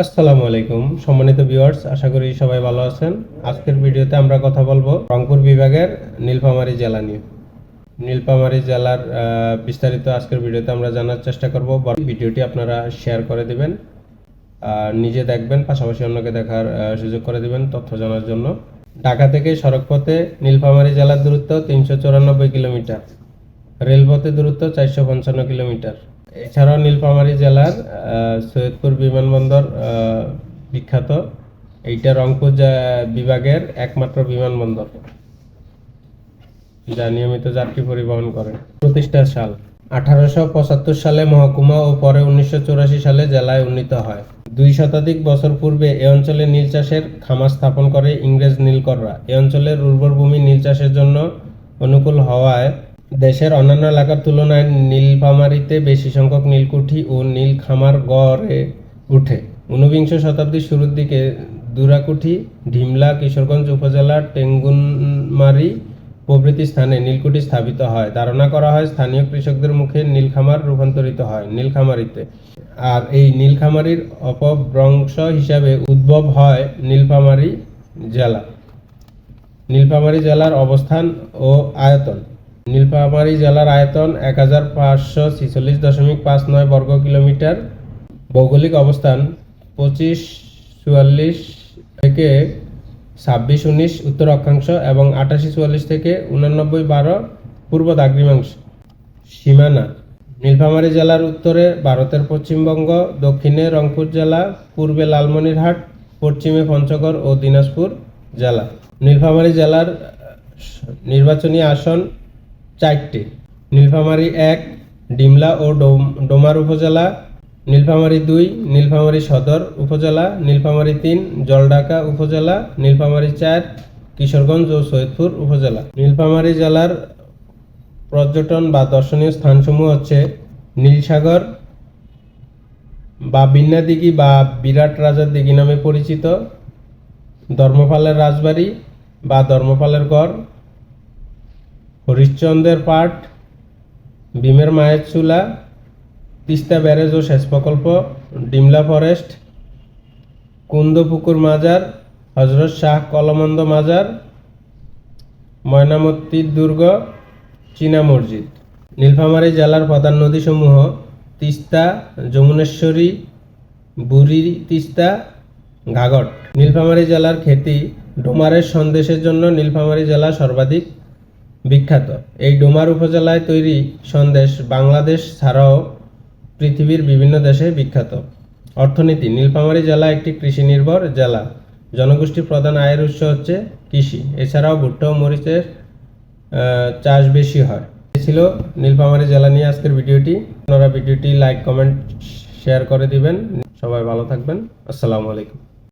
আসসালামু আলাইকুম। সম্মানিত ভিউয়ার্স আশা করি সবাই ভালো আছেন। আজকের ভিডিওতে আমরা কথা বলব রংপুর বিভাগের নীলফামারী জেলা নিয়ে। নীলফামারী জেলার বিস্তারিত আজকের ভিডিওতে আমরা জানার চেষ্টা করব। ভিডিওটি আপনারা শেয়ার করে দিবেন, আর নিজে দেখবেন, পাশাপাশি অন্যকে দেখার সুযোগ করে দিবেন তথ্য জানার জন্য। ঢাকা থেকে সড়কপথে নীলফামারী জেলার দূরত্ব তিনশো চুরানব্বই কিলোমিটার, রেলপথে দূরত্ব চারশো পঞ্চান্ন কিলোমিটার। এছাড়াও নীলফামারী জেলার সৈয়দপুর বিমানবন্দর বিখ্যাত। এইটা রংপুর বিভাগের একমাত্র বিমানবন্দর। যা নিয়মিত যাত্রী পরিবহন করে। প্রতিষ্ঠার সাল। আঠারোশো পঁচাত্তর সালে মহকুমা ও পরে উনিশশো চুরাশি সালে জেলায় উন্নীত হয়। দুই শতাধিক বছর পূর্বে এ অঞ্চলে নীল চাষের খামার স্থাপন করে ইংরেজ নীলকররা। এ অঞ্চলের উর্বর ভূমি নীল চাষের জন্য অনুকূল হওয়ায় দেশের অন্যান্য এলাকার তুলনায় নীলফামারীতে বেশি সংখ্যক নীলকুঠি ও নীল খামার গড়ে উঠে ঊনবিংশ শতাব্দীর শুরুর দিকে দুরাকুঠি ঢিমলা কিশোরগঞ্জ উপজেলার টেঙ্গুনমারি প্রভৃতি স্থানে নীলকুঠি স্থাপিত হয়। ধারণা করা হয় স্থানীয় কৃষকদের মুখে নীলখামার রূপান্তরিত হয় নীলখামারিতে। আর এই নীলখামারির অপভ্রংশ হিসাবে উদ্ভব হয় নীলফামারী জেলা। নীলফামারী জেলার অবস্থান ও আয়তন। নীলফামারী জেলার আয়তন এক হাজার পাঁচশো ছিচল্লিশ দশমিক পাঁচ নয় বর্গ কিলোমিটার। ভৌগোলিক অবস্থান পঁচিশ চুয়াল্লিশ থেকে ছাব্বিশ উনিশ উত্তর অক্ষাংশ এবং আটাশি চুয়াল্লিশ থেকে উনানব্বই বারো পূর্ব দাগ্রিমাংশ সীমানা নীলফামারী জেলার উত্তরে ভারতের পশ্চিমবঙ্গ, দক্ষিণে রংপুর জেলা, পূর্বে লালমনিরহাট, পশ্চিমে পঞ্চগড় ও দিনাজপুর জেলা। নীলফামারী জেলার নির্বাচনী আসন চারটি। নীলফামারী এক, ডিমলা ও ডোম- ডোমার উপজেলা, নীলফামারী দুই, নীলফামারী সদর উপজেলা, নীলফামারী তিন, জলঢাকা উপজেলা, নীলফামারী চার, কিশোরগঞ্জ ও সৈয়দপুর উপজেলা। নীলফামারী জেলার পর্যটন বা দর্শনীয় স্থানসমূহ হচ্ছে নীলসাগর, বা বিন্না দিঘি বা বিরাট রাজার দিঘি নামে পরিচিত, ধর্মপালের রাজবাড়ি বা ধর্মপালের গড় হরিশ্চন্দ্রের পাট ভীমের মায়ের চুলা, তিস্তা ব্যারেজ ও সেচ প্রকল্প ডিমলা ফরেস্ট, কুন্দপুকুর মাজার, হজরত শাহ কলমন্দ মাজার ময়নামতির দুর্গ, চীনা মসজিদ। নীলফামারী জেলার প্রধান নদীসমূহ তিস্তা, যমুনেশ্বরী বুড়ি তিস্তা ঘাগট নীলফামারী জেলার খ্যাতি ডোমারের সন্দেশের জন্য নীলফামারী জেলা সর্বাধিক বিখ্যাত। এই ডোমার উপজেলায় তৈরি সন্দেশ বাংলাদেশ ছাড়াও পৃথিবীর বিভিন্ন দেশে বিখ্যাত। অর্থনীতি, নীলফামারী জেলা একটি কৃষি নির্ভর জেলা। জনগোষ্ঠীর প্রধান আয়ের উৎস হচ্ছে কৃষি। এছাড়াও ভুট্টা ও মরিচের চাষ বেশি হয়। ছিল নীলফামারী জেলা নিয়ে আজকের ভিডিওটি। আপনারা ভিডিওটি লাইক, কমেন্ট, শেয়ার করে দিবেন। সবাই ভালো থাকবেন। আসসালামু আলাইকুম।